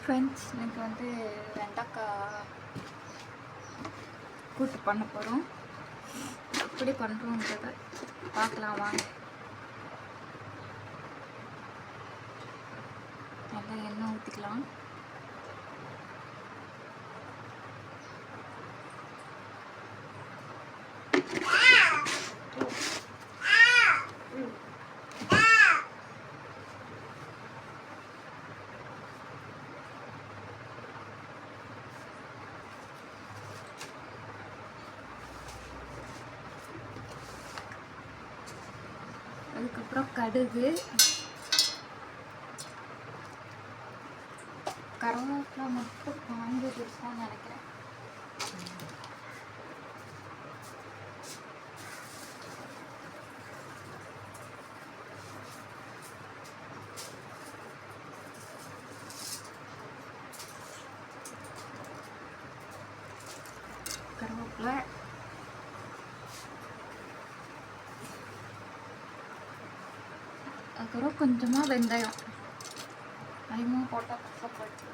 Friends எனக்கு வந்து வெண்டைக்காய் கூட்டு பண்ண போகிறோம் எப்படி பண்ணுறோன்றத பார்க்கலாம் வாங்க. நல்லா எண்ணெய் ஊற்றிக்கலாம் அதுக்கப்புறம் கடுகு. கருவேப்பிலை மட்டும் காஞ்சு பெருசாக நினைக்கிறேன். கருவேப்பிலை அதுக்கப்புறம் கொஞ்சமாக வெந்தயம் அதிகமாக போட்டால் கஷ்டப்பட்டு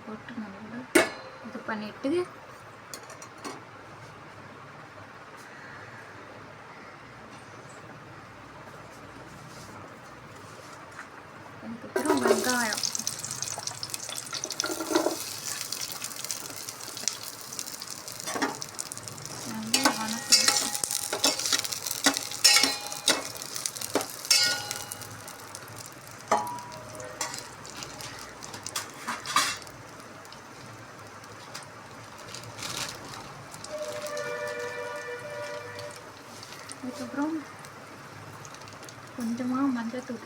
போட்டு நல்லா இது பண்ணிட்டு அதுக்கப்புறம் வெங்காயம் நல்லா வணக்கணும் அதுக்கப்புறம் கொஞ்சமாக மஞ்சத்தூள்.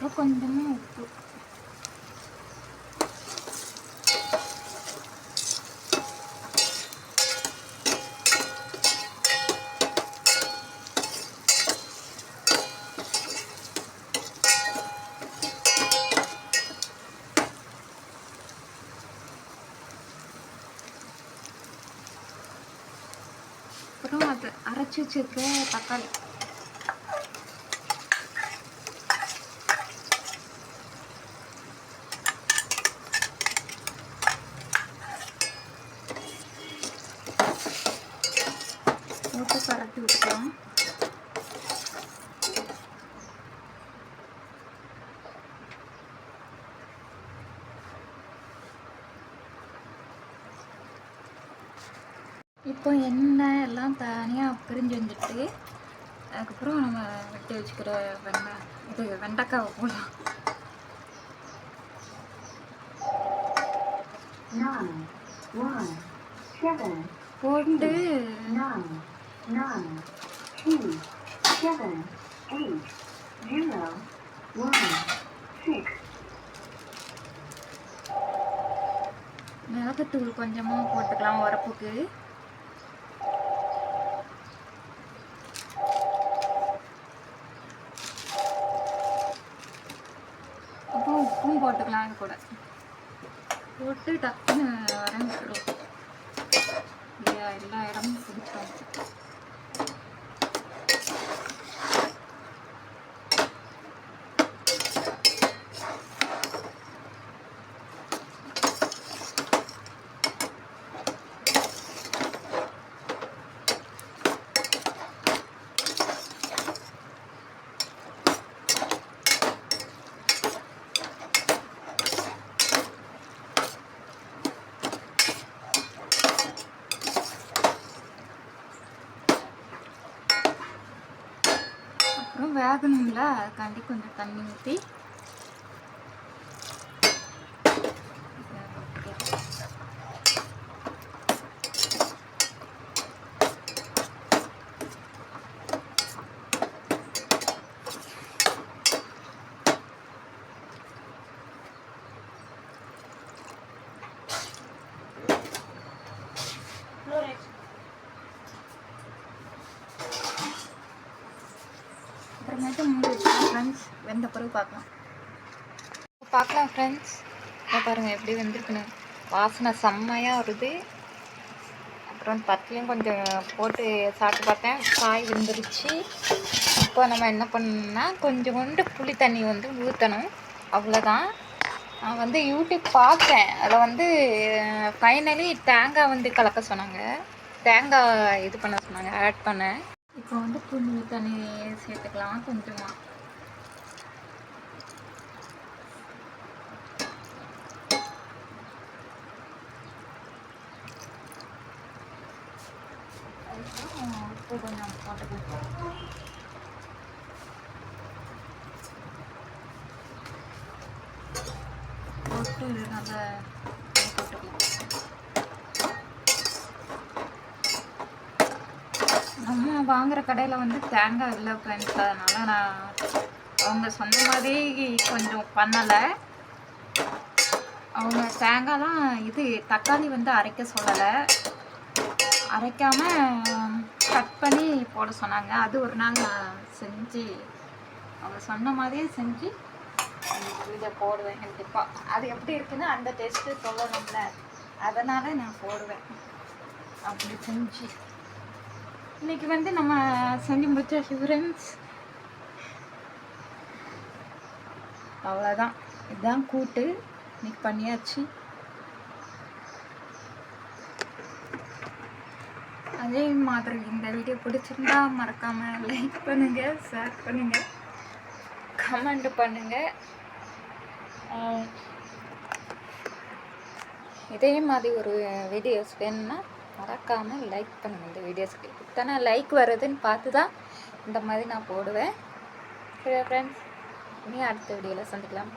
அப்புறம் கொஞ்சமாக உப்பு. அப்புறம் அது அரைச்சி வச்சிருக்க தக்காளி. இப்போ எண்ணெய் எல்லாம் தனியாக பிரிஞ்சு வந்துட்டு அதுக்கப்புறம் நம்ம வெட்டி வச்சுக்கிற வெண்டை இது வெண்டைக்காவை போடலாம். போட்டு மிளகுத்தூள் கொஞ்சமாக போட்டுக்கலாம் உரப்புக்கு அப்புறம் உப்பும் கூட போட்டு டக்குன்னு வரமிட்டுரும் இல்லையா எல்லா இடமும் ஆகணும்ல வேகணும்ல அதுக்காண்டி கொஞ்சம் தண்ணி ஊற்றி ஃப்ரெண்ட்ஸ் வெந்த பிறகு பார்க்கலாம். பார்க்கலாம் ஃப்ரெண்ட்ஸ் இப்போ பாருங்கள் எப்படி வெந்திருக்குன்னு. வாசனை செம்மையாக வருது. அப்புறம் பத்திலையும் கொஞ்சம் போட்டு சாப்பிட்டு பார்த்தேன். காய் வெந்துருச்சு. இப்போ நம்ம என்ன பண்ணணும்னா கொஞ்சோண்டு புளி தண்ணி வந்து ஊற்றணும் அவ்வளோதான் நான் வந்து யூடியூப் பார்த்தேன். அதில் வந்து ஃபைனலி தேங்காய் வந்து கலக்க சொன்னாங்க. தேங்காய் இது பண்ண சொன்னாங்க. ஆட் பண்ணேன். இப்போ வந்து புளி தண்ணி சேர்த்துக்கலாம் கொஞ்சமாக அதுக்கப்புறம் உப்பு நல்லா நம்ம வாங்குற கடையில் வந்து தேங்காய் இல்லை ஃப்ரெண்ட்ஸ் அதனால நான் அவங்க சொன்ன மாதிரி கொஞ்சம் பண்ணலை. அவங்க தேங்காய்லாம் இது தக்காளி வந்து அரைக்க சொல்லலை. அரைக்காமல் கட் பண்ணி போட சொன்னாங்க. அது ஒரு நாள் நான் செஞ்சு அவங்க சொன்ன மாதிரியே செஞ்சு இதை போடுவேன் கண்டிப்பாக அது எப்படி இருக்குன்னு அந்த டேஸ்ட்டு சொல்லணும்ல. அதனால் நான் போடுவேன். அப்படி செஞ்சு. இன்னைக்கு வந்து நம்ம செஞ்சு முடிச்சாச்சு ஃப்ரெண்ட்ஸ் அவ்வளோதான் இதுதான் கூட்டு. இன்னைக்கு பண்ணியாச்சு. அதே மாதிரி இந்த வீடியோ பிடிச்சிருந்தா மறக்காம லைக் பண்ணுங்க ஷேர் பண்ணுங்க கமெண்ட் பண்ணுங்க. இதே மாதிரி ஒரு வீடியோஸ் வேணும்னா மறக்காமல் லைக் பண்ணுங்கள் இந்த வீடியோஸ்க்கு இத்தனை லைக் வருதுன்னு பார்த்து தான் இந்த மாதிரி நான் போடுவேன். சரி ஃப்ரெண்ட்ஸ் இனி அடுத்த வீடியோவில் சந்திக்கலாம்.